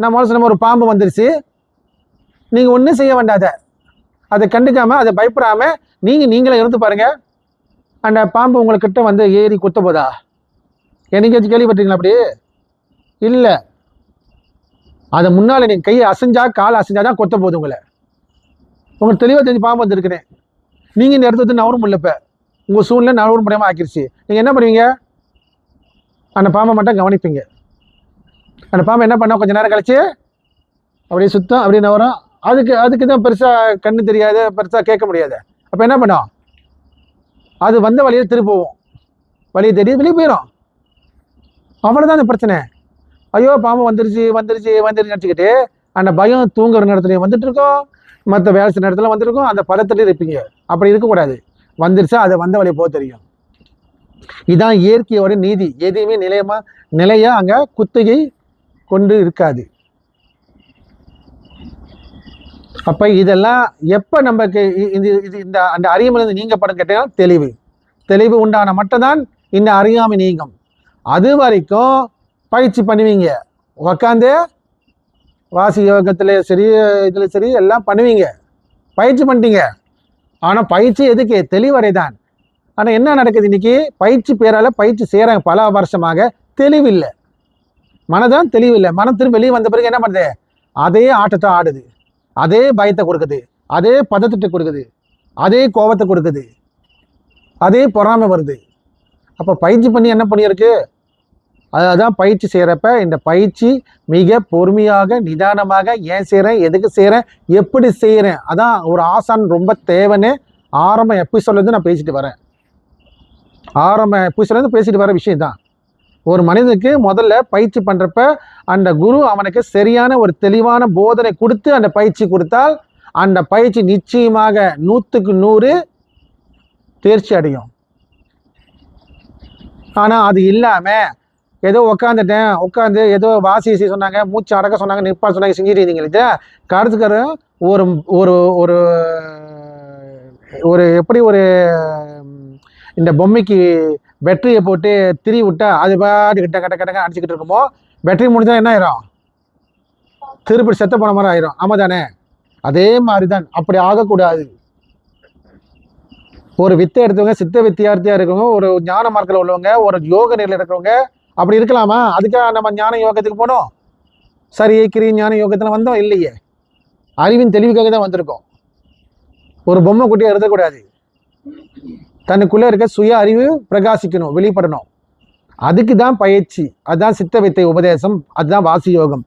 நான் முதல்ல சொன்ன ஒரு பாம்பு வந்துருச்சு. நீங்கள் ஒன்றும் செய்ய வேண்டாத அதை. கண்டுக்காமல் அதை பயப்படாமல் நீங்கள் நீங்களே இருந்து பாருங்கள் அந்த பாம்பு உங்கள்கிட்ட வந்து ஏறி குத்த போதா? என்னைக்காச்சும் கேள்விப்பட்டீங்களா அப்படி? இல்லை. அதை முன்னால் நீங்கள் கையை அசைஞ்சா கால் அசைஞ்சா தான் கொத்த போகுது உங்களை. உங்களுக்கு தெளிவாக தெரிஞ்சு பாம்பு வந்துருக்கிறேன் நீங்கள் இந்த இடத்துல வந்து நவரும் முடியல இப்போ. உங்கள் சூழ்நிலை நவரும் முடியாமல் ஆக்கிருச்சு. நீங்கள் என்ன பண்ணுவீங்க? அந்த பாம்பை மட்டும் கவனிப்பீங்க. அந்த பாம்பு என்ன பண்ணோம் கொஞ்சம் நேரம் கழிச்சு அப்படியே சுத்தம் அப்படியே நவரும். அதுக்கு அதுக்கு தான் பெருசாக கண்ணு தெரியாது பெருசாக கேட்க முடியாது. அப்போ என்ன பண்ணும்? அது வந்த வழியில் திருப்பி போகும் வழியை தேடி வெளியே போயிடும் அவ்வளோதான் அந்த பிரச்சனை. ஐயோ பாம்பு வந்துருச்சு வந்துருச்சு வந்துருச்சு நினச்சிக்கிட்டு அந்த பயம் தூங்குற நேரத்துலையும் வந்துட்டு இருக்கோம். மற்ற வேலை செய்யற நேரத்தில் வந்துருக்கும் அந்த பதத்திலே இருப்பீங்க. அப்படி இருக்கக்கூடாது. வந்துருச்சா அதை வந்த வழியை போக தெரியும். இதான் இயற்கையோட நீதி. எதையுமே நிலையமாக நிலையாக அங்கே குத்தகை கொண்டு இருக்காது. அப்ப இதெல்லாம் எப்ப நமக்கு இது இது இந்த அந்த அறியாமையிலிருந்து நீங்கப்படும் படம் கேட்டீங்கன்னா தெளிவு. தெளிவு உண்டான மட்டும்தான் இந்த அறியாமை நீங்கும். அது வரைக்கும் பயிற்சி பண்ணுவீங்க. உக்காந்து வாசி யோகத்துல சரி இதுல சரி எல்லாம் பண்ணுவீங்க. பயிற்சி பண்ணிட்டீங்க. ஆனா பயிற்சி எதுக்கு? தெளிவரை தான் ஆனா என்ன நடக்குது இன்னைக்கு? பயிற்சி பேரால பயிற்சி செய்யறாங்க. பல வருஷமாக தெளிவில்லை. மனதான் தெளிவில்லை. மனம் திரும்ப வெளியே வந்த பிறகு என்ன பண்ணுது? அதே ஆட்டத்தை ஆடுது. அதே பயத்தை கொடுக்குது. அதே பதத்திட்ட கொடுக்குது. அதே கோபத்தை கொடுக்குது. அதே பொறாமை வருது. அப்போ பயிற்சி பண்ணி என்ன பண்ணியிருக்கு? அதான் பயிற்சி செய்கிறப்ப இந்த பயிற்சி மிக பொறுமையாக நிதானமாக ஏன் செய்கிறேன் எதுக்கு செய்கிறேன் எப்படி செய்கிறேன் அதான் ஒரு ஆசான் ரொம்ப தேவைன்னு ஆரம்ப எபிசோட்லேருந்து நான் பேசிட்டு வரேன். ஆரம்ப எபிசோட்லேருந்து பேசிட்டு வர விஷயம் தான் ஒரு மனிதனுக்கு முதல்ல பயிற்சி பண்ணுறப்ப அந்த குரு அவனுக்கு சரியான ஒரு தெளிவான போதனை கொடுத்து அந்த பயிற்சி கொடுத்தால் அந்த பயிற்சி நிச்சயமாக நூற்றுக்கு நூறு தேர்ச்சி அடையும். ஆனால் அது இல்லாமல் ஏதோ உட்காந்துட்டேன் உட்காந்து ஏதோ வாசி சொன்னாங்க மூச்சு அடக்க சொன்னாங்க நிற்பா சொன்னாங்க செஞ்சுட்டு இருந்தீங்க இல்லையா ஒரு ஒரு ஒரு ஒரு எப்படி ஒரு இந்த பொம்மைக்கு பேட்டரியை போட்டு திரி விட்டா அது பாட்டு கிட்ட கட்ட கட்ட அடிச்சுக்கிட்டு இருக்குமோ? பேட்டரி முடிஞ்சா என்ன ஆயிரும்? திருப்பி செத்த போன மாதிரி ஆயிரும். ஆமா தானே? அதே மாதிரி தான் அப்படி ஆகக்கூடாது. ஒரு வித்தை எடுத்தவங்க சித்த வித்தியார்த்தியா இருக்கவங்க ஒரு ஞான மார்க்கில் உள்ளவங்க ஒரு யோக நிலையில் இருக்கிறவங்க அப்படி இருக்கலாமா? அதுக்காக நம்ம ஞான யோகத்துக்கு போனோம். சரி கிரி ஞான யோகத்தில் வந்தோம். இல்லையே. அறிவின் தெளிவுக்காக தான் வந்திருக்கோம். ஒரு பொம்மை குட்டியை எழுதக்கூடாது தனக்குள்ளே இருக்க சுய அறிவு பிரகாசிக்கணும் வெளிப்படணும். அதுக்கு தான் பயிற்சி அதுதான் சித்த வித்தை உபதேசம் அதுதான் வாசி யோகம்.